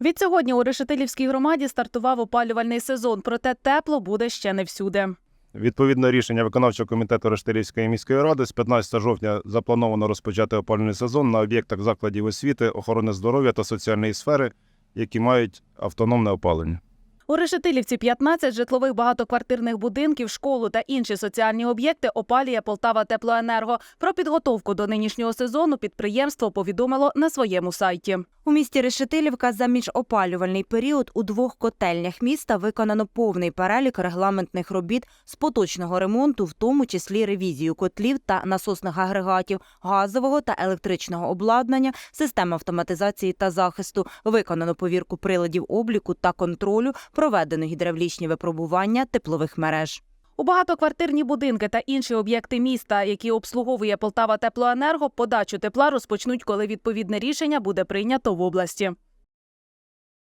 Відсьогодні у Решетилівській громаді стартував опалювальний сезон, проте тепло буде ще не всюди. Відповідно рішення виконавчого комітету Решетилівської міської ради з 15 жовтня заплановано розпочати опалювальний сезон на об'єктах закладів освіти, охорони здоров'я та соціальної сфери, які мають автономне опалення. У Решетилівці 15 житлових багатоквартирних будинків, школу та інші соціальні об'єкти опалює Полтава Теплоенерго. Про підготовку до нинішнього сезону підприємство повідомило на своєму сайті. У місті Решетилівка за міжопалювальний період у двох котельнях міста виконано повний перелік регламентних робіт з поточного ремонту, в тому числі ревізію котлів та насосних агрегатів, газового та електричного обладнання, систем автоматизації та захисту, виконано повірку приладів обліку та контролю, проведено гідравлічні випробування теплових мереж. У багатоквартирні будинки та інші об'єкти міста, які обслуговує Полтава Теплоенерго, подачу тепла розпочнуть, коли відповідне рішення буде прийнято в області.